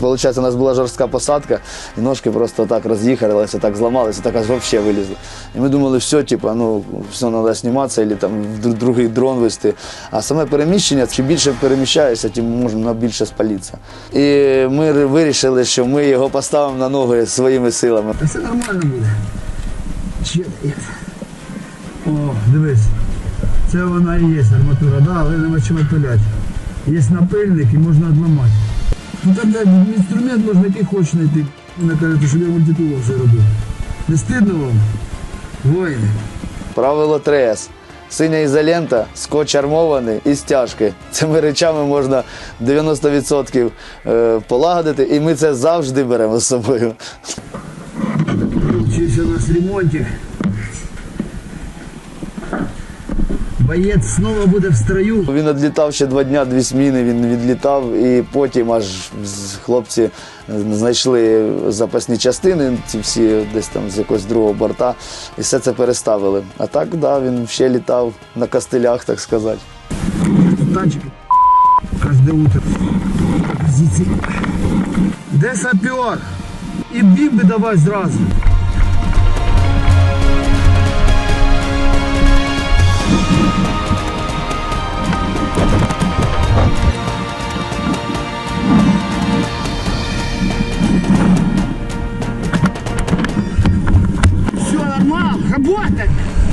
Получається, у нас була жорстка посадка, і ножки просто так роз'їхалися, так зламалися, так аж взагалі вилізли. І ми думали, все, типу, ну, все, треба зніматися, або там другий дрон вести. А саме переміщення, чим більше переміщаєшся, тим можна більше спалитися. І ми вирішили, що ми його поставимо на ноги своїми силами. Та все нормально буде. О, дивись. Це вона і є арматура, да, але нема чим пиляти. Є напильник і можна відламати. Тут там де, інструмент можна який хочеш знайти. Вона каже, що я мультитуло вже робив. Не стидно вам? Воїни. Правило 3С. Синя ізолента, скотч армований і стяжки. Цими речами можна 90% е, полагодити, і ми це завжди беремо з собою. Вчився у нас ремонтик. Боєць знову буде в строю. Він відлітав ще два дня, дві зміни. Він відлітав, і потім аж хлопці знайшли запасні частини, ці всі десь там з якогось другого борта, і все це переставили. А так, да, він ще літав на костилях, так сказати. Танчик. Каждое утро. Де сапер? І бімби давай зразу. Good.